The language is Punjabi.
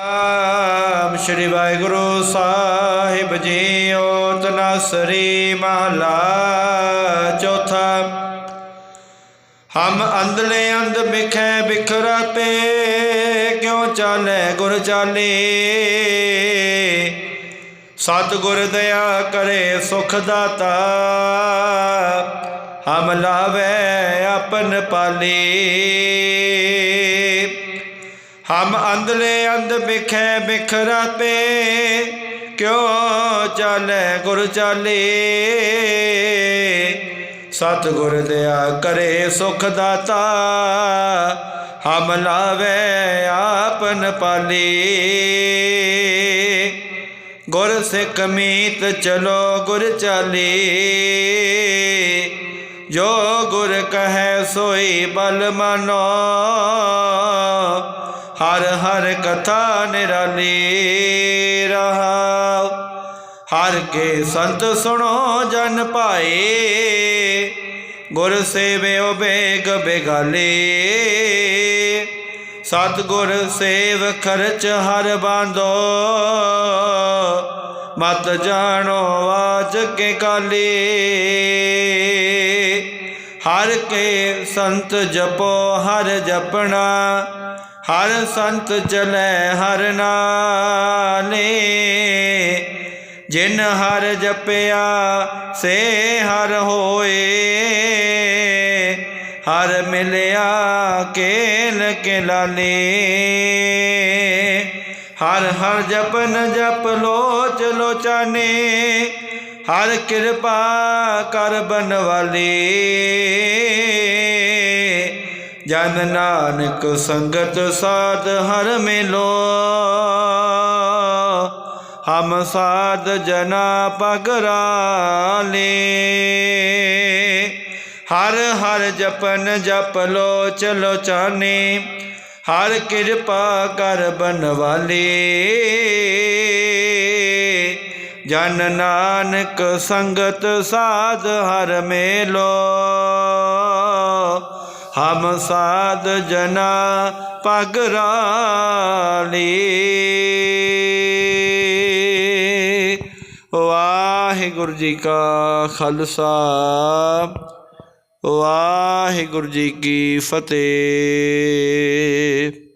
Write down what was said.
ਆਮ ਸ਼੍ਰੀ ਵਾਹਿਗੁਰੂ ਸਾਹਿਬ ਜੀ ਜੀਓ ਤਨਾਸਰੀ ਮਹਲਾ ਚੌਥਾ। ਹਮ ਅੰਧਲੇ ਅੰਧ ਬਿਖੈ ਬਿਖਰਾ ਪੇ, ਕਿਉ ਚਾਲੇ ਗੁਰ ਚਾਲੇ ਸਤ ਗੁਰ ਦਇਆ ਕਰੇ ਸੁਖ ਦਾਤਾ, ਹਮ ਲਾਵੇ ਆਪਨ ਪਾਲੇ। ਹਮ ਅੰਧਲੇ ਅੰਧ ਬਿਖੈ ਬਿਖਰਾਤੇ ਕਿਉ ਚਾਲੇ ਗੁਰ ਚਾਲੇ? ਸਤ ਗੁਰ ਦਇਆ ਕਰੇ ਸੁਖ ਦਾਤਾ, ਹਮ ਲਾਵੇ ਆਪਨ ਪਾਲੇ। ਗੁਰ ਸਿੱਖ ਮੀਤ ਚਲੋ ਗੁਰ ਚਾਲੇ। ਜੋ ਗੁਰ ਕਹੈ ਸੋਈ ਬਲ ਮਾਨੋ ਹਰ ਹਰ ਕਥਾ ਨਿਰਾਲੀ ਰਹਾ। ਹਰ ਕੇ ਸੰਤ ਸੁਣੋ ਜਨ ਭਾਏ। ਗੁਰ ਸੇਵਿਓ ਬੇਗ ਬੇਗਾਲੇ। ਸਤ ਗੁਰ ਸੇਵ ਖਰਚ ਹਰ ਬਾਂਧੋ ਮਤ ਜਾਣੋ ਆਜ ਕੇ ਕਾਲੇ। ਹਰ ਕੇ ਸੰਤ ਜਪੋ, ਹਰ ਜਪਣਾ। ਹਰ ਸੰਤ ਚਲੇ ਹਰ ਨਾਲੇ ਜਿਨ ਹਰ ਜਪਿਆ, ਸੇ ਹਰ ਹੋਏ। ਹਰ ਮਿਲਿਆ, ਕੇਲ ਕੇ ਲਾਲੇ ਹਰ ਹਰ ਜਪਨ ਜਪ ਲੋਚ ਲੋਚਾਨੇ। ਹਰ ਕਿਰਪਾ ਕਰ ਬਨਵਾਲੇ। ਜਨ ਨਾਨਕ ਸੰਗਤ ਸਾਧ ਹਰ ਮਿਲੋ। ਹਮ ਸਾਧ ਜਨਾ ਪਗਰਾਲੇ ਹਰ ਹਰ ਜਪਨ ਜਪ ਲੋ ਚਲੋ ਚਾਨੇ। ਹਰ ਕਿਰਪਾ ਕਰ ਬਨਵਾਲੇ। ਜਨ ਨਾਨਕ ਸੰਗਤ ਸਾਧ ਹਰ ਮੇਲੋ, ਹਮ ਸਾਧ ਜਨਾ ਪਗਰਾਲੀ ਵਾਹਿਗੁਰੂ ਜੀ ਕਾ ਖਾਲਸਾ, ਵਾਹਿਗੁਰੂ ਜੀ ਕੀ ਫਤਿਹ।